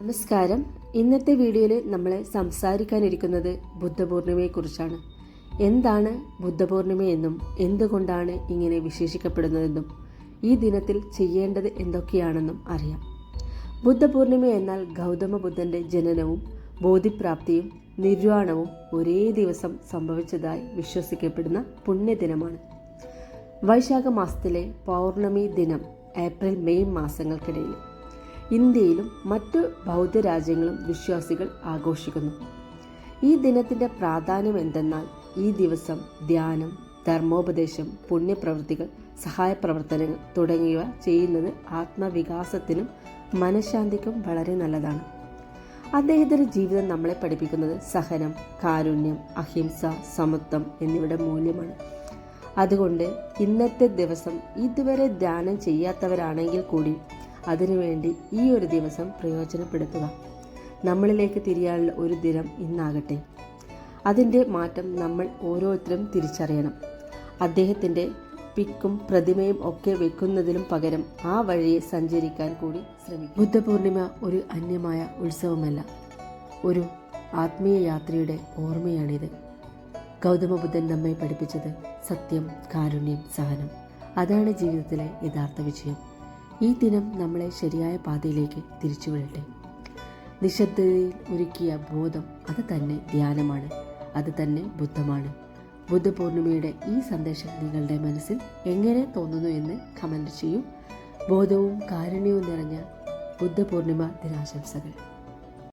നമസ്കാരം. ഇന്നത്തെ വീഡിയോയിൽ നമ്മൾ സംസാരിക്കാനിരിക്കുന്നത് ബുദ്ധപൂർണിമയെക്കുറിച്ചാണ്. എന്താണ് ബുദ്ധപൂർണിമയെന്നും എന്തുകൊണ്ടാണ് ഇങ്ങനെ വിശേഷിക്കപ്പെടുന്നതെന്നും ഈ ദിനത്തിൽ ചെയ്യേണ്ടത് എന്തൊക്കെയാണെന്നും അറിയാം. ബുദ്ധപൂർണിമ എന്നാൽ ഗൗതമ ബുദ്ധന്റെ ജനനവും ബോധിപ്രാപ്തിയും നിർവാണവും ഒരേ ദിവസം സംഭവിച്ചതായി വിശ്വസിക്കപ്പെടുന്ന പുണ്യദിനമാണ്. വൈശാഖ മാസത്തിലെ പൗർണമി ദിനം ഏപ്രിൽ മെയ് മാസങ്ങൾക്കിടയിൽ. ഇന്ത്യയിലും മറ്റു ബൗദ്ധ രാജ്യങ്ങളും വിശ്വാസികൾ ആഘോഷിക്കുന്നു. ഈ ദിനത്തിന്റെ പ്രാധാന്യം എന്തെന്നാൽ ഈ ദിവസം ധ്യാനം ധർമ്മോപദേശം പുണ്യപ്രവൃത്തികൾ സഹായപ്രവർത്തനങ്ങൾ തുടങ്ങിയവ ചെയ്യുന്നത് ആത്മവികാസത്തിനും മനഃശാന്തിക്കും വളരെ നല്ലതാണ്. അദ്ദേഹത്തിന്റെ ജീവിതം നമ്മളെ പഠിപ്പിക്കുന്നത് സഹനം കാരുണ്യം അഹിംസ സമത്വം എന്നിവയുടെ മൂല്യമാണ്. അതുകൊണ്ട് ഇന്നത്തെ ദിവസം ഇതുവരെ ധ്യാനം ചെയ്യാത്തവരാണെങ്കിൽ കൂടി അതിനുവേണ്ടി ഈ ഒരു ദിവസം പ്രയോജനപ്പെടുത്തുക. നമ്മളിലേക്ക് തിരിയാനുള്ള ഒരു ദിനം ഇന്നാകട്ടെ. അതിന്റെ മാറ്റം നമ്മൾ ഓരോരുത്തരും തിരിച്ചറിയണം. അദ്ദേഹത്തിന്റെ പിക്കും പ്രതിമയും ഒക്കെ വെക്കുന്നതിലും പകരം ആ വഴിയെ സഞ്ചരിക്കാൻ കൂടി ശ്രമിക്കും. ബുദ്ധപൂർണിമ ഒരു അന്യമായ ഉത്സവമല്ല ഒരു ആത്മീയ യാത്രയുടെ ഓർമ്മയാണിത്. ഗൗതമ ബുദ്ധൻ നമ്മെ പഠിപ്പിച്ചത് സത്യം കാരുണ്യം സഹനം. അതാണ് ജീവിതത്തിലെ യഥാർത്ഥ വിജയം. ഈ ദിനം നമ്മളെ ശരിയായ പാതയിലേക്ക് തിരിച്ചുവിടട്ടെ നിശബ്ദതയിൽ ഒരുക്കിയ ബോധം അത് തന്നെ ധ്യാനമാണ്. അത് തന്നെ ബുദ്ധമാണ്. ബുദ്ധപൂർണിമയുടെ ഈ സന്ദേശം നിങ്ങളുടെ മനസ്സിൽ എങ്ങനെ തോന്നുന്നു എന്ന് കമന്റ് ചെയ്യൂ. ബോധവും കാരുണ്യവും നിറഞ്ഞ ബുദ്ധപൂർണിമ ദിനാശംസകൾ.